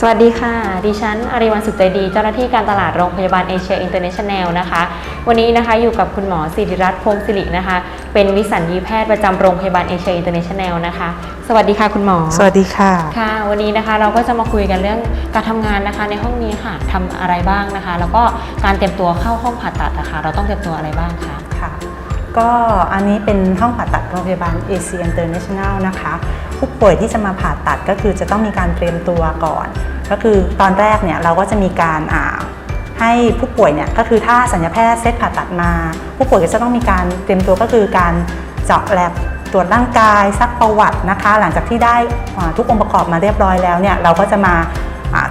สวัสดีค่ะ ดิฉันอริวันสุขใจดี เจ้าหน้าที่การตลาดโรงพยาบาลเอเชียอินเตอร์เนชั่นแนลนะคะ วันนี้นะคะอยู่กับคุณหมอสิริรัตน์พงศิรินะคะ เป็นวิสัญญีแพทย์ประจำโรงพยาบาลเอเชียอินเตอร์เนชั่นแนลนะคะ สวัสดีค่ะคุณหมอ สวัสดีค่ะ ค่ะ วันนี้นะคะเราก็จะมาคุยกันเรื่องการทำงานนะคะในห้องนี้ค่ะทำอะไรบ้างนะคะ แล้วก็การเตรียมตัวเข้าห้องผ่าตัดนะคะเราต้องเตรียมตัวอะไรบ้างคะ ค่ะก็อันนี้เป็นห้องผ่าตัดโรงพยาบาลเอเชียอินเตอร์เนชั่นแนลนะคะ ผู้ป่วยที่จะมาผ่าตัดก็คือจะต้องมีการเตรียมตัวก่อน ก็คือตอนแรกเนี่ยเราก็จะมีการอ่าให้ผู้ป่วยเนี่ยก็คือถ้าสัญญาแพทย์เซตผ่าตัดมา ผู้ป่วยก็จะต้องมีการเตรียมตัวก็คือการเจาะแลบตรวจร่างกายซักประวัตินะคะ หลังจากที่ได้ทุกองค์ประกอบมาเรียบร้อยแล้วเนี่ยเราก็จะมา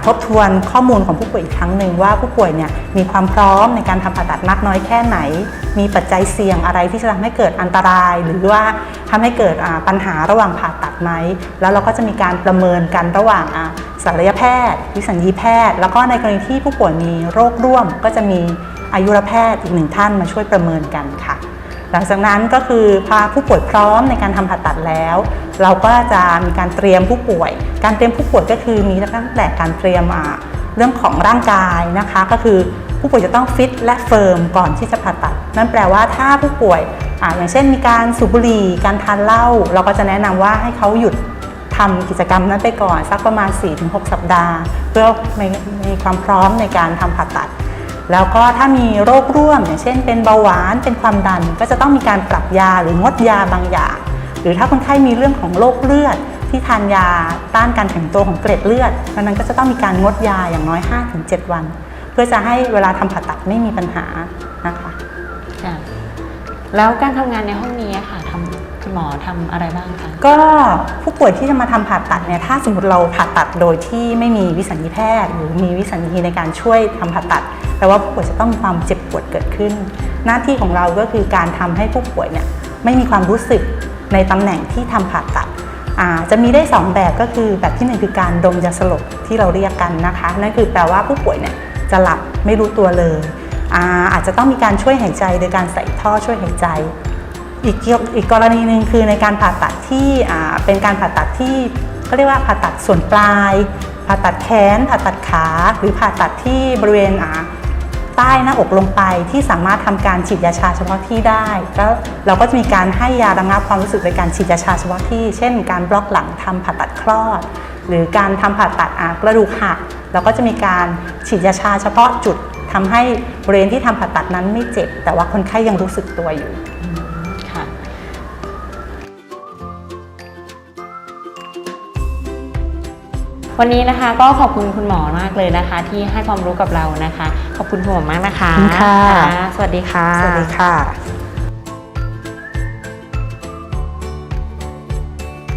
ทบทวนข้อมูลของผู้ป่วยอีกครั้งหนึ่งว่าผู้ป่วยเนี่ยมีความพร้อมในการทำผ่าตัดมากน้อยแค่ไหน มีปัจจัยเสี่ยงอะไรที่จะทำให้เกิดอันตราย หรือว่าทำให้เกิดปัญหาระหว่างผ่าตัดไหมแล้วเราก็จะมีการประเมินกันระหว่างอ ศัลยแพทย์ วิสัญญีแพทย์ แล้วก็ในกรณีที่ผู้ป่วยมีโรคร่วม ก็จะมีอายุรแพทย์อีกหนึ่งท่านมาช่วยประเมินกันค่ะ หลังจากนั้นก็คือพาผู้ป่วยพร้อมในการทำผ่าตัดแล้ว เราก็จะมีการเตรียมผู้ป่วย การเตรียมผู้ป่วยก็คือมีตั้งแต่การเตรียมเรื่องของร่างกายนะคะ ก็คือผู้ป่วยจะต้องฟิตและเฟิร์มก่อนที่จะผ่าตัด นั่นแปลว่าถ้าผู้ป่วยออย่างเช่นมีการสูบบุหรี่ การทานเหล้า เราก็จะแนะนำว่าให้เขาหยุด ทำกิจกรรมนั้นไปก่อนสักประมาณ 4-6 สัปดาห์ เพื่อมีมีความพร้อมในการทำผ่าตัด แล้วก็ถ้ามีโรคร่วม อย่างเช่นเป็นเบาหวานเป็นความดัน ก็จะต้องมีการปรับยาหรืองดยาบางอย่าง หรือถ้าคนไข้มีเรื่องของโรคเลือด ที่ทานยาต้านการแข็งตัวของเกล็ดเลือดดังนั้นก็จะต้องมีการงดยาอย่างน้อย 5-7 วัน เพื่อจะให้เวลาทำผ่าตัดไม่มีปัญหานะคะค่แล้วการทำงานในห้องนี้ค่ะทำ มอทำอะไรบ้างคะก็ผู้ป่วยที่จะมาทำผ่าตัดเนี่ยถ้าสมมติเราผ่าตัดโดยที่ไม่มีวิสัญญีแพทย์ หรือมีวิสัญญีในการช่วยทำผ่าตัดแปลว่าผู้ป่วยจะต้องมีความเจ็บปวดเกิดขึ้น หน้าที่ของเราก็คือการทำให้ผู้ป่วยเนี่ยไม่มีความรู้สึกในตำแหน่งที่ทำผ่าตัดจะมีได้ 2 แบบก็คือแบบที่หนึ่งคือการดมยาสลบที่เราเรียกกันนะคะนั่นคือแปลว่าผู้ป่วยเนี่ยจะหลับไม่รู้ตัวเลยอาอาจจะต้องมีการช่วยหายใจโดยการใส่ท่อช่วยหายใจ อีกเกี่ยวอีกกรณีหนึ่งคือในการผ่าตัดที่เป็นการผ่าตัดที่เขาเรียกว่าผ่าตัดส่วนปลาย ผ่าตัดแขน ผ่าตัดขา หรือผ่าตัดที่บริเวณใต้หน้าอกลงไปที่สามารถทำการฉีดยาชาเฉพาะที่ได้แล้วเราก็จะมีการให้ยาระงับความรู้สึกในการฉีดยาชาเฉพาะที่ เช่น การบล็อกหลังทำผ่าตัดคลอด หรือการทำผ่าตัดกระดูกหักเราก็จะมีการฉีดยาชาเฉพาะจุดทำให้บริเวณที่ทำผ่าตัดนั้นไม่เจ็บ แต่ว่าคนไข้ยังรู้สึกตัวอยู่ วันนี้นะคะก็ขอบคุณคุณหมอมากเลยนะคะ ที่ให้ความรู้กับเรานะคะ ขอบคุณคุณหมอมากนะคะขอบคุณค่ะสวัสดีค่ะ สวัสดีค่ะ